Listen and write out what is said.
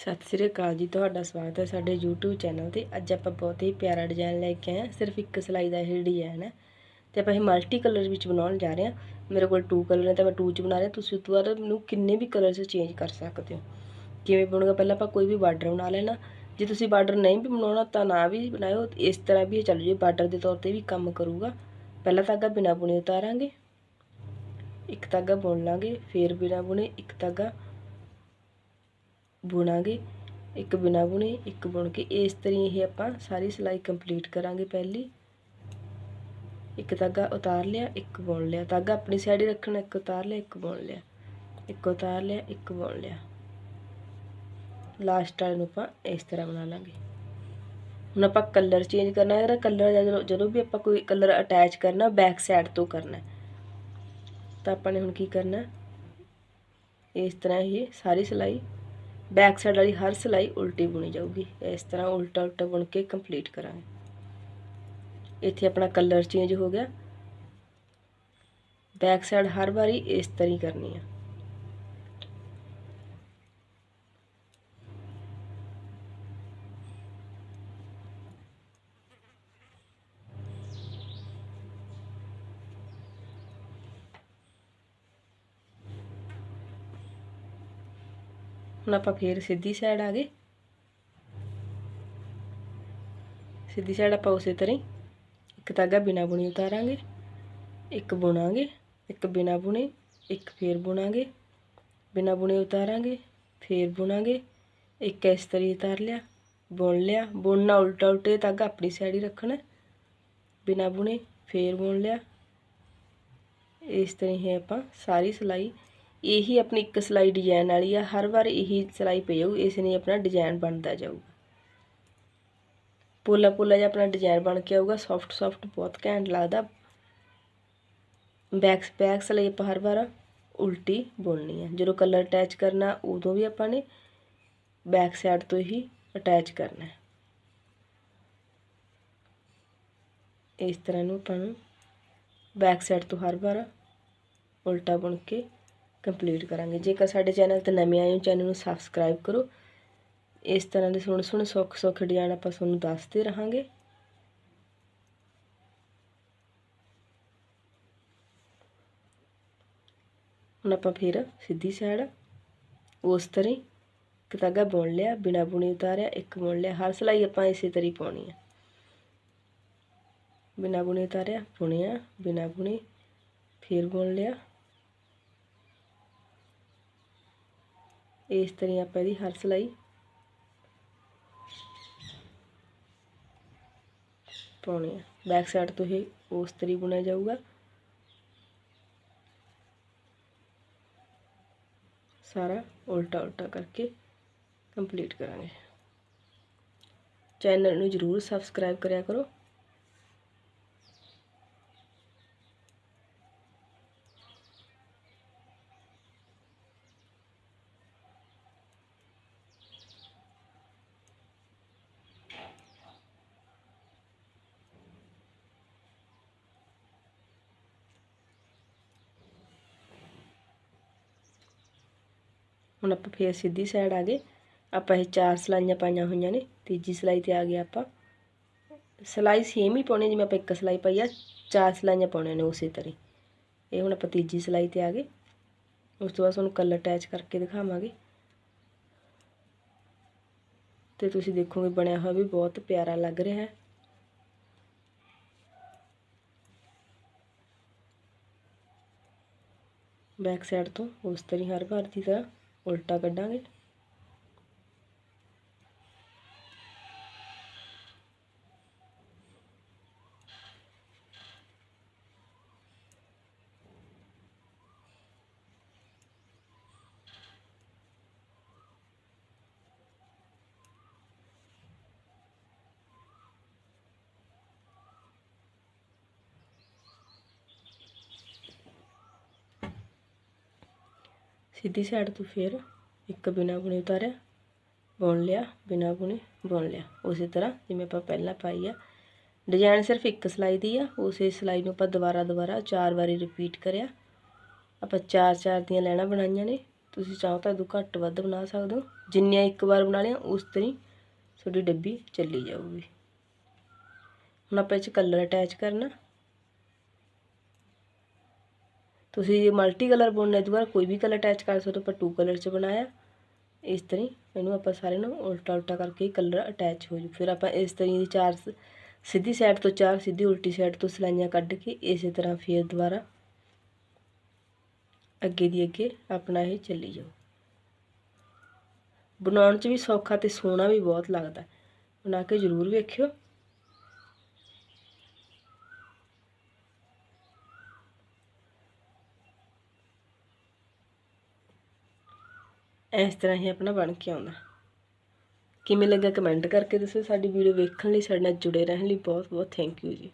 ਸਤਿ ਸ੍ਰੀ ਅਕਾਲ ਜੀ, ਤੁਹਾਡਾ ਸਵਾਗਤ ਹੈ ਸਾਡੇ YouTube ਚੈਨਲ ਤੇ। ਅੱਜ ਆਪਾਂ ਬਹੁਤ ਹੀ ਪਿਆਰਾ ਡਿਜ਼ਾਈਨ ਲੈ ਕੇ ਆਏ ਹਾਂ। ਸਿਰਫ ਇੱਕ ਸਿਲਾਈ ਦਾ ਇਹ ਡਿਜ਼ਾਈਨ ਹੈ। ਤੇ ਆਪਾਂ ਇਹ ਮਲਟੀ ਕਲਰ ਵਿੱਚ ਬਣਾਉਣ ਜਾ ਰਹੇ ਹਾਂ। ਮੇਰੇ ਕੋਲ ਟੂ ਕਲਰ ਨੇ ਤਾਂ ਮੈਂ ਟੂ ਚ ਬਣਾ ਰਿਹਾ। ਤੁਸੀਂ ਉਸ ਤੋਂ ਬਾਅਦ ਨੂੰ ਕਿੰਨੇ ਵੀ ਕਲਰ 'ਚ ਚੇਂਜ ਕਰ ਸਕਦੇ ਹੋ। ਕਿਵੇਂ ਬਣੂਗਾ? ਪਹਿਲਾਂ ਆਪਾਂ ਕੋਈ ਵੀ ਬਾਰਡਰ ਬਣਾ ਲੈਣਾ। ਜੇ ਤੁਸੀਂ ਬਾਰਡਰ ਨਹੀਂ ਵੀ ਬਣਾਉਣਾ, ਤਾਂ ਨਾ ਵੀ ਬਣਾਇਓ। ਇਸ ਤਰ੍ਹਾਂ ਵੀ ਇਹ ਚੱਲ ਜੇ ਬਾਰਡਰ ਦੇ ਤੌਰ ਤੇ ਵੀ ਕੰਮ ਕਰੂਗਾ। ਪਹਿਲਾਂ ਧਾਗਾ ਬਿਨਾ ਬੁਣੇ ਉਤਾਰਾਂਗੇ। ਇੱਕ ਧਾਗਾ ਬੁਣ ਲਾਂਗੇ। ਫੇਰ ਬਿਨਾ ਬੁਣੇ ਇੱਕ ਧਾਗਾ ਬੁਣਾਂਗੇ, ਇੱਕ ਬਿਨਾ ਬੁਣੇ, ਇੱਕ ਬੁਣ ਕੇ। ਇਸ ਤਰ੍ਹਾਂ ਇਹ ਆਪਾਂ ਸਾਰੀ ਸਿਲਾਈ ਕੰਪਲੀਟ ਕਰਾਂਗੇ ਪਹਿਲੀ। ਇੱਕ ਧਾਗਾ ਉਤਾਰ ਲਿਆ, ਇੱਕ ਬੁਣ ਲਿਆ। ਧਾਗਾ ਆਪਣੀ ਸਾਈਡ ਹੀ ਰੱਖਣਾ, ਇੱਕ ਉਤਾਰ ਲਿਆ, ਇੱਕ ਬੁਣ ਲਿਆ। ਇੱਕ ਉਤਾਰ ਲਿਆ, ਇੱਕ ਬੁਣ ਲਿਆ। ਲਾਸਟ ਵਾਲੇ ਨੂੰ ਆਪਾਂ ਇਸ ਤਰ੍ਹਾਂ ਬਣਾ ਲਾਂਗੇ। ਹੁਣ ਆਪਾਂ ਕਲਰ ਚੇਂਜ ਕਰਨਾ ਹੈ ਕਲਰ ਜਦੋਂ ਜਦੋਂ ਵੀ ਆਪਾਂ ਕੋਈ ਕਲਰ ਅਟੈਚ ਕਰਨਾ ਬੈਕ ਸਾਈਡ ਤੋਂ ਕਰਨਾ ਤਾਂ ਆਪਾਂ ਨੇ ਹੁਣ ਕੀ ਕਰਨਾ ਇਸ ਤਰ੍ਹਾਂ ਇਹ ਸਾਰੀ ਸਿਲਾਈ ਬੈਕ ਸਾਈਡ ਵਾਲੀ ਹਰ ਸਿਲਾਈ ਉਲਟੀ ਬੁਣੀ ਜਾਊਗੀ। ਇਸ ਤਰ੍ਹਾਂ ਉਲਟਾ ਉਲਟਾ ਬੁਣ ਕੇ ਕੰਪਲੀਟ ਕਰਾਂਗੇ। ਇੱਥੇ ਆਪਣਾ ਕਲਰ ਚੇਂਜ ਹੋ ਗਿਆ। ਬੈਕ ਸਾਈਡ ਹਰ ਵਾਰੀ ਇਸ ਤਰ੍ਹਾਂ ਹੀ ਕਰਨੀ ਆ। ਹੁਣ ਆਪਾਂ ਫੇਰ ਸਿੱਧੀ ਸਾਈਡ ਆ ਗਏ। ਸਿੱਧੀ ਸਾਈਡ ਆਪਾਂ ਉਸੇ ਤਰ੍ਹਾਂ ਹੀ ਇੱਕ ਧਾਗਾ ਬਿਨਾ ਬੁਣੀ ਉਤਾਰਾਂਗੇ, ਇੱਕ ਬੁਣਾਂਗੇ, ਇੱਕ ਬਿਨਾ ਬੁਣੇ, ਇੱਕ ਫੇਰ ਬੁਣਾਂਗੇ, ਬਿਨਾ ਬੁਣੇ ਉਤਾਰਾਂਗੇ, ਫੇਰ ਬੁਣਾਂਗੇ, ਇੱਕ ਇਸ ਤਰ੍ਹਾਂ ਉਤਾਰ ਲਿਆ, ਬੁਣ ਲਿਆ, ਬੁਣਨਾ ਉਲਟਾ ਉਲਟੇ ਧਾਗਾ ਆਪਣੀ ਸਾਈਡ ਹੀ ਰੱਖਣਾ, ਬਿਨਾ ਬੁਣੇ ਫੇਰ ਬੁਣ ਲਿਆ। ਇਸ ਤਰ੍ਹਾਂ ਹੀ ਆਪਾਂ ਸਾਰੀ ਸਿਲਾਈ ਇਹੀ ਆਪਣੀ ਇੱਕ ਸਿਲਾਈ ਡਿਜ਼ਾਈਨ ਵਾਲੀ ਆ, ਹਰ ਵਾਰ ਇਹੀ ਸਿਲਾਈ ਪਈ ਜਾਊ ਇਸ ਨੇ ਆਪਣਾ ਡਿਜ਼ਾਈਨ ਬਣਦਾ ਜਾਊਗਾ। ਪੋਲਾ ਪੋਲਾ ਜਿਹਾ ਆਪਣਾ ਡਿਜ਼ਾਈਨ ਬਣ ਕੇ ਆਊਗਾ ਸੌਫਟ ਸੌਫਟ ਬਹੁਤ ਘੈਂਟ ਲੱਗਦਾ। ਬੈਕ ਬੈਕ ਸਿਲਾਈ ਆਪਾਂ ਹਰ ਵਾਰ ਉਲਟੀ ਬੁਣਨੀ ਹੈ ਜਦੋਂ ਕਲਰ ਅਟੈਚ ਕਰਨਾ, ਉਦੋਂ ਵੀ ਆਪਾਂ ਨੇ ਬੈਕ ਸਾਈਡ ਤੋਂ ਹੀ ਅਟੈਚ ਕਰਨਾ ਹੈ। ਇਸ ਤਰ੍ਹਾਂ ਨੂੰ ਆਪਾਂ ਨੂੰ ਬੈਕ ਸਾਈਡ ਤੋਂ ਹਰ ਵਾਰ ਉਲਟਾ ਬੁਣ ਕੇ ਕੰਪਲੀਟ ਕਰਾਂਗੇ। ਜੇਕਰ ਸਾਡੇ ਚੈਨਲ ਤੇ ਨਵੇਂ ਆਏ ਹੋ ਚੈਨਲ ਨੂੰ ਸਬਸਕ੍ਰਾਈਬ ਕਰੋ। ਇਸ ਤਰ੍ਹਾਂ ਦੇ ਸੋਹਣੇ ਸੋਹਣੇ ਸੁੱਖ ਸੁੱਖ ਡਿਜ਼ਾਈਨ ਆਪਾਂ ਤੁਹਾਨੂੰ ਦੱਸਦੇ ਰਹਾਂਗੇ। ਹੁਣ ਆਪਾਂ ਫਿਰ ਸਿੱਧੀ ਸਾਈਡ ਉਸ ਤਰ੍ਹਾਂ ਇੱਕ ਧਾਗਾ ਬੁਣ ਲਿਆ, ਬਿਨਾ ਬੁਣੀ ਉਤਾਰਿਆ, ਇੱਕ ਬੁਣ ਲਿਆ, ਹਰ ਸਲਾਈ ਆਪਾਂ ਇਸੇ ਤਰ੍ਹਾਂ ਪਾਉਣੀ ਹੈ ਬਿਨਾ ਬੁਣੇ ਉਤਾਰਿਆ, ਬੁਣਿਆ, ਬਿਨਾ ਬੁਣੇ, ਫਿਰ ਬੁਣ ਲਿਆ। ਇਸ ਤਰ੍ਹਾਂ ਆਪਾਂ ਇਹਦੀ ਹਰ ਸਲਾਈ ਪਾਉਣੀ ਹੈ ਬੈਕ ਸਾਈਡ ਤੋਂ ਇਹ ਉਸ ਤਰੀ ਬੁਣਿਆ ਜਾਊਗਾ। ਸਾਰਾ ਉਲਟਾ ਉਲਟਾ ਕਰਕੇ ਕੰਪਲੀਟ ਕਰਾਂਗੇ। ਚੈਨਲ ਨੂੰ ਜਰੂਰ ਸਬਸਕ੍ਰਾਈਬ ਕਰਿਆ ਕਰੋ। ਹੁਣ ਆਪਾਂ ਫੇਰ ਸਿੱਧੀ ਸਾਈਡ ਆ ਗਏ। ਆਪਾਂ ਇਹ ਚਾਰ ਸਲਾਈਆਂ ਪਾਈਆਂ ਹੋਈਆਂ ਨੇ, ਤੀਜੀ ਸਲਾਈ ਤੇ ਆ ਗਏ ਆਪਾਂ। ਸਲਾਈ ਸੇਮ ਹੀ ਪਾਉਣੀ, ਜਿਵੇਂ ਆਪਾਂ ਇੱਕ ਸਲਾਈ ਪਾਈ ਆ, ਚਾਰ ਸਲਾਈਆਂ ਪਾਉਣੀਆਂ ਨੇ ਉਸੇ ਤਰ੍ਹਾਂ ਇਹ ਹੁਣ ਆਪਾਂ ਤੀਜੀ ਸਲਾਈ ਤੇ ਆ ਗਏ। ਉਸ ਤੋਂ ਬਾਅਦ ਤੁਹਾਨੂੰ ਕਲਰ ਅਟੈਚ ਕਰਕੇ ਦਿਖਾਵਾਂਗੇ। ਤੇ ਤੁਸੀਂ ਦੇਖੋਗੇ ਬਣਿਆ ਹੋਇਆ ਵੀ ਬਹੁਤ ਪਿਆਰਾ ਲੱਗ ਰਿਹਾ ਹੈ। ਬੈਕ ਸਾਈਡ ਤੋਂ ਉਸ ਤਰ੍ਹਾਂ ਹਰ ਵਾਰ ਦੀ ਤਰ੍ਹਾਂ। ਉਲਟਾ ਕੱਢਾਂਗੇ। ਸਿੱਧੀ ਸਾਈਡ ਤੋਂ ਫਿਰ ਇੱਕ ਬਿਨਾ ਬੁਣੇ ਉਤਾਰਿਆ, ਬੁਣ ਲਿਆ, ਬਿਨਾ ਬੁਣੇ ਬੁਣ ਲਿਆ। ਉਸੇ ਤਰ੍ਹਾਂ ਜਿਵੇਂ ਆਪਾਂ ਪਹਿਲਾਂ ਪਾਈ ਆ। ਡਿਜ਼ਾਈਨ ਸਿਰਫ ਇੱਕ ਸਲਾਈ ਦੀ ਆ। ਉਸੇ ਸਲਾਈ ਨੂੰ ਆਪਾਂ ਦੁਬਾਰਾ ਦੁਬਾਰਾ ਚਾਰ ਵਾਰੀ ਰਿਪੀਟ ਕਰਿਆ। ਆਪਾਂ ਚਾਰ ਚਾਰ ਦੀਆਂ ਲੈਣਾ ਬਣਾਈਆਂ ਨੇ। ਤੁਸੀਂ ਚਾਹੋ ਤਾਂ ਇਹ ਘੱਟ ਵੱਧ ਬਣਾ ਸਕਦੇ ਹੋ। ਜਿੰਨੀਆਂ ਇੱਕ ਵਾਰ ਬਣਾ ਲਿਆ ਉਸ ਤਰੀ ਤੁਹਾਡੀ ਡੱਬੀ ਚੱਲੀ ਜਾਊਗੀ। ਹੁਣ ਆਪਾਂ ਇਹ 'ਚ ਕਲਰ ਅਟੈਚ ਕਰਨਾ। ਤੁਸੀਂ ਜੇ ਮਲਟੀ ਕਲਰ ਬੁਣਨਾ ਹੈ ਦੁਬਾਰਾ ਕੋਈ ਵੀ ਕਲਰ ਅਟੈਚ ਕਰ ਸਕਦੇ ਹੋ ਪਰ ਟੂ ਕਲਰ 'ਚ ਬਣਾਇਆ। ਇਸ ਤਰ੍ਹਾਂ ਹੀ ਇਹਨੂੰ ਆਪਾਂ ਸਾਰੇ ਨੂੰ ਉਲਟਾ ਉਲਟਾ ਕਰਕੇ ਕਲਰ ਅਟੈਚ ਹੋ ਜੂ ਫਿਰ ਆਪਾਂ ਇਸ ਤਰ੍ਹਾਂ ਦੀ ਚਾਰ ਸਿੱਧੀ ਸਾਈਡ ਤੋਂ ਚਾਰ, ਸਿੱਧੀ ਉਲਟੀ ਸਾਈਡ ਤੋਂ ਸਿਲਾਈਆਂ ਕੱਢ ਕੇ ਇਸੇ ਤਰ੍ਹਾਂ ਫਿਰ ਦੁਬਾਰਾ ਅੱਗੇ ਦੀ ਅੱਗੇ ਆਪਣਾ ਇਹ ਚੱਲੀ ਜਾਓ ਬਣਾਉਣ 'ਚ ਵੀ ਸੌਖਾ ਤੇ ਸੋਹਣਾ ਵੀ ਬਹੁਤ ਲੱਗਦਾ। ਬਣਾ ਕੇ ਜ਼ਰੂਰ ਵੇਖਿਓ। ਇਸ ਤਰ੍ਹਾਂ ਹੀ ਆਪਣਾ ਬਣ ਕੇ ਆਉਂਦਾ। ਕਿਵੇਂ ਲੱਗਾ ਕਮੈਂਟ ਕਰਕੇ ਦੱਸੋ ਸਾਡੀ ਵੀਡੀਓ ਵੇਖਣ ਲਈ ਸਾਡੇ ਨਾਲ ਜੁੜੇ ਰਹਿਣ ਲਈ ਬਹੁਤ ਬਹੁਤ ਥੈਂਕ ਯੂ ਜੀ।